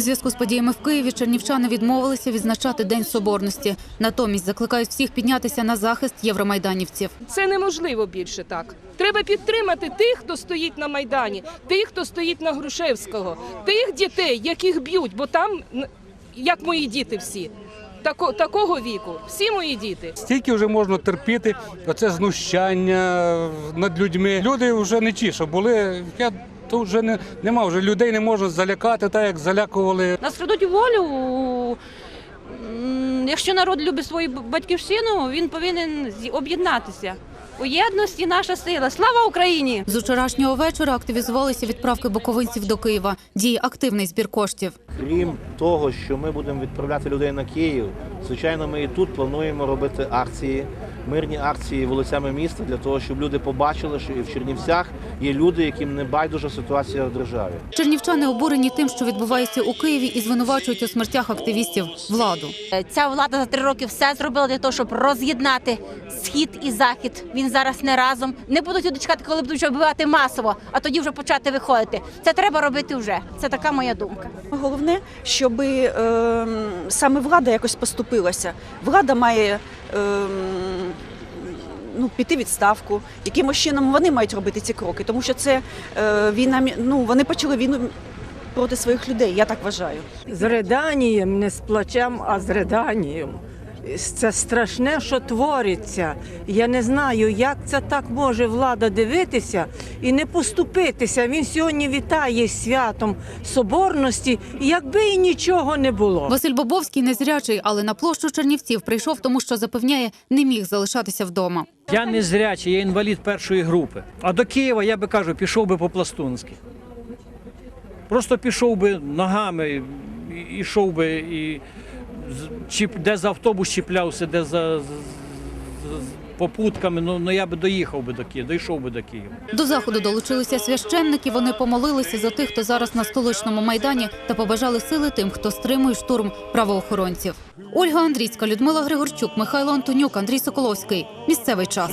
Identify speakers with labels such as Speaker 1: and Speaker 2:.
Speaker 1: У зв'язку з подіями в Києві чернівчани відмовилися відзначати День Соборності. Натомість закликають всіх піднятися на захист євромайданівців.
Speaker 2: Це неможливо більше так. Треба підтримати тих, хто стоїть на майдані, тих, хто стоїть на Грушевського, тих дітей, яких б'ють, бо там як мої діти всі. Тако, такого віку, всі мої діти.
Speaker 3: Стільки вже можна терпіти оце знущання над людьми. Люди вже не ті, що були. Я то вже не нема вже людей не можуть залякати, так як залякували.
Speaker 4: Нас крадуть волю. Якщо народ любить свою батьківщину, він повинен об'єднатися. У єдності наша сила. Слава Україні!
Speaker 1: З вчорашнього вечора активізувалися відправки буковинців до Києва. Діє активний збір коштів.
Speaker 5: Крім того, що ми будемо відправляти людей на Київ, звичайно, ми і тут плануємо робити акції, мирні акції вулицями міста для того, щоб люди побачили, що і в Чернівцях є люди, яким не байдужа ситуація в державі.
Speaker 1: Чернівчани обурені тим, що відбувається у Києві, і звинувачують у смертях активістів владу.
Speaker 6: Ця влада за три роки все зробила для того, щоб роз'єднати схід і захід. Він зараз не разом. Не будуть люди чекати, коли будуть вбивати масово, а тоді вже почати виходити. Це треба робити вже. Це така моя думка.
Speaker 7: Головне, щоб е, саме влада якось поступилася. Влада має е, ну, піти відставку. Якимось чином вони мають робити ці кроки, тому що це е, війна. Ну вони почали війну проти своїх людей. Я так вважаю.
Speaker 8: з риданням, не з плачем, а з риданням. Це страшне, що твориться. Я не знаю, як це так може влада дивитися і не поступитися. Він сьогодні вітає святом соборності, якби і нічого не було.
Speaker 1: Василь Бобовський незрячий, але на площу Чернівців прийшов, тому що запевняє, не міг залишатися вдома.
Speaker 9: Я не зрячий, я інвалід першої групи. А до Києва я би кажу, пішов би по-пластунськи. Просто пішов би ногами, ішов би і чіп, де за автобус чіплявся, де за попутками. Ну, ну я би доїхав би до Києва, дійшов би до Києва.
Speaker 1: До заходу долучилися священники. Вони помолилися за тих, хто зараз на столичному майдані, та побажали сили тим, хто стримує штурм правоохоронців. Ольга Андрійська, Людмила Григорчук, Михайло Антонюк, Андрій Соколовський. Місцевий час.